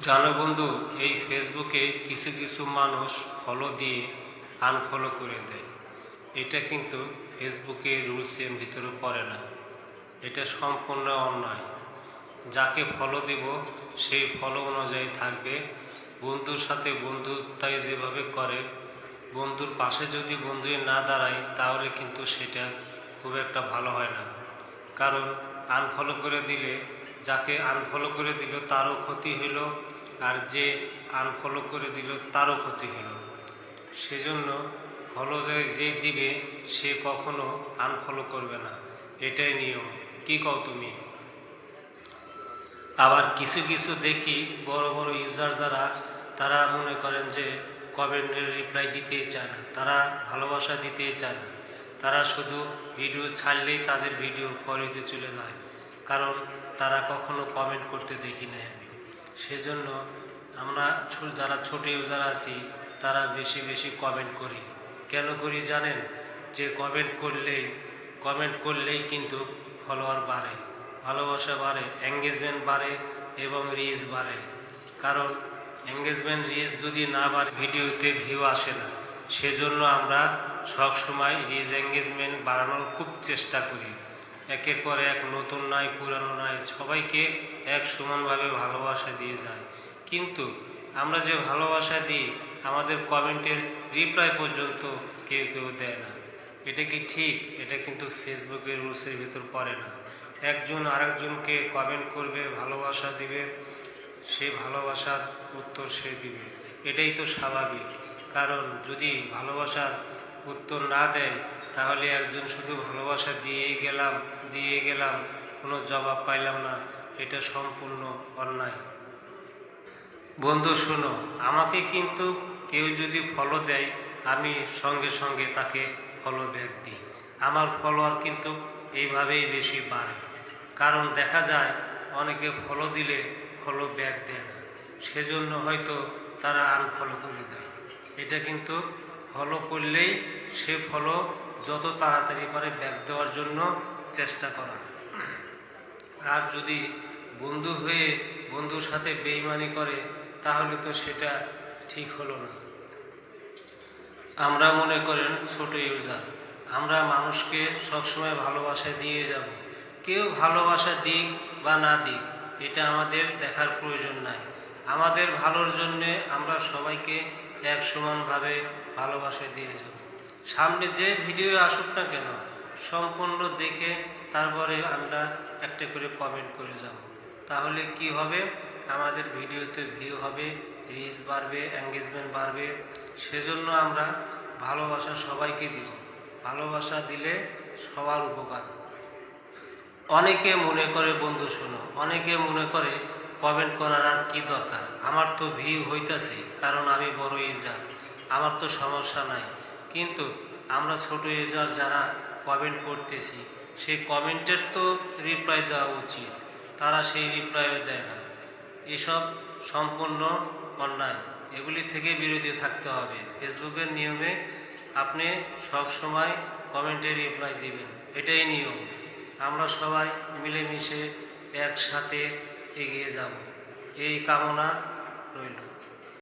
জানো বন্ধু, এই ফেসবুকে কিছু কিছু মানুষ ফলো দিয়ে আনফলো করে দেয়। এটা কিন্তু ফেসবুকের রুলসের ভিতরে পড়ে না। এটা সম্পূর্ণ অন্যায়। যাকে ফলো দেব, সেই ফলো অনুযায়ী থাকবে। বন্ধুর সাথে বন্ধুত্বায় যেভাবে করে, বন্ধুর পাশে যদি বন্ধুই না দাঁড়ায়, তাহলে কিন্তু সেটা খুব একটা ভালো হয় না। কারণ আনফলো করে দিলে যাকে আনফলো করে দিল, তারও ক্ষতি হইল। আর যে আনফলো করে দিল, তারও ক্ষতি হইল। সেজন্য ফলো যে দিবে, সে কখনো আনফলো করবে না। এটাই নিয়ম। কি কও তুমি? আবার কিছু কিছু দেখি বড় বড় ইউজার যারা, তারা মনে করেন যে কমেন্টের রিপ্লাই দিতেই চায় না। তারা ভালোবাসা দিতেই চায় না। তারা শুধু ভিডিও ছাড়লেই তাদের ভিডিও ফরিতে চলে যায়। কারণ তারা কখনো কমেন্ট করতে দেখি না আমি। সেজন্য আমরা যারা ছোট ইউজার আছি, তারা বেশি বেশি কমেন্ট করি। কেন করি জানেন? যে কমেন্ট করলেই কমেন্ট করলেই কিন্তু ফলোয়ার বাড়ে, ভালোবাসা বাড়ে এঙ্গেজমেন্ট বাড়ে এবং রিচ বাড়ে। কারণ এঙ্গেজমেন্ট রিচ যদি না বাড়ে, ভিডিওতে ভিউ আসে না। সেজন্য আমরা সবসময় রিচ এঙ্গেজমেন্ট বাড়ানোর খুব চেষ্টা করি। একের পর এক নতুন নাই, পুরানো নাই, সবাইকে এক সমানভাবে ভালোবাসা দিয়ে যায়। কিন্তু আমরা যে ভালোবাসা দিই, আমাদের কমেন্টের রিপ্লাই পর্যন্ত কেউ কেউ দেয় না। এটা কি ঠিক? এটা কিন্তু ফেসবুকের রুলসের ভিতর পড়ে না। একজন আরেকজনকে কমেন্ট করবে, ভালোবাসা দিবে সে ভালোবাসার উত্তর সে দিবে। এটাই তো স্বাভাবিক। কারণ যদি ভালোবাসার উত্তর না দেয় তাহলে একজন শুধু ভালোবাসা দিয়ে গেলাম দিয়ে গেলাম, কোনো জবাব পাইলাম না। এটা সম্পূর্ণ অন্যায়। বন্ধু, শোনো, আমাকে কিন্তু কেউ যদি ফলো দেয়, আমি সঙ্গে সঙ্গে তাকে ফলো ব্যাক দিই। আমার ফলোয়ার কিন্তু এইভাবেই বেশি বাড়ে। কারণ দেখা যায়, অনেকে ফলো দিলে ফলো ব্যাক দেয় না। সেজন্য হয়তো তারা আনফলো করে দেয়। এটা কিন্তু ফলো করলেই সে ফলো যত তাড়াতাড়ি পারে ব্যাগ দেওয়ার জন্য চেষ্টা করা। আর যদি বন্ধু হয়ে বন্ধুর সাথে বেইমানি করে, তাহলে তো সেটা ঠিক হলো না। আমরা মনে করেন ছোট ইউজার। আমরা মানুষকে সবসময় ভালোবাসা দিয়ে যাব। কেউ ভালোবাসা দিক বা না দিক, এটা আমাদের দেখার প্রয়োজন নাই। আমাদের ভালোর জন্যে আমরা সবাইকে এক সমানভাবে ভালোবাসা দিয়ে যাব। সামনে যে ভিডিও আসুক না কেন, সম্পূর্ণ দেখে তারপরে আমরা একটা করে কমেন্ট করে যাব। তাহলে কি হবে? আমাদের ভিডিওতে ভিউ হবে রিচ বাড়বে এঙ্গেজমেন্ট বাড়বে। সেজন্য আমরা ভালোবাসা সবাইকে দিব। ভালোবাসা দিলে সবার উপকার। অনেকে মনে করে, বন্ধু শোনো, অনেকে মনে করে কমেন্ট করার আর কি দরকার? আমার তো ভিউ হইতাছে, কারণ আমি বড় ইউজার আমার তো সমস্যা নাই। কিন্তু আমরা ছোট ইউজার যারা কমেন্ট করতেছি সেই কমেন্টের তো রিপ্লাই দেওয়া উচিত। তারা সেই রিপ্লাইও দেয় না। এসব সম্পূর্ণ অন্যায়। এগুলি থেকে বিরতি থাকতে হবে। ফেসবুকের নিয়মে আপনি সব সময় কমেন্টে রিপ্লাই দিবেন। এটাই নিয়ম। আমরা সবাই মিলেমিশে একসাথে এগিয়ে যাব। এই কামনা রইল।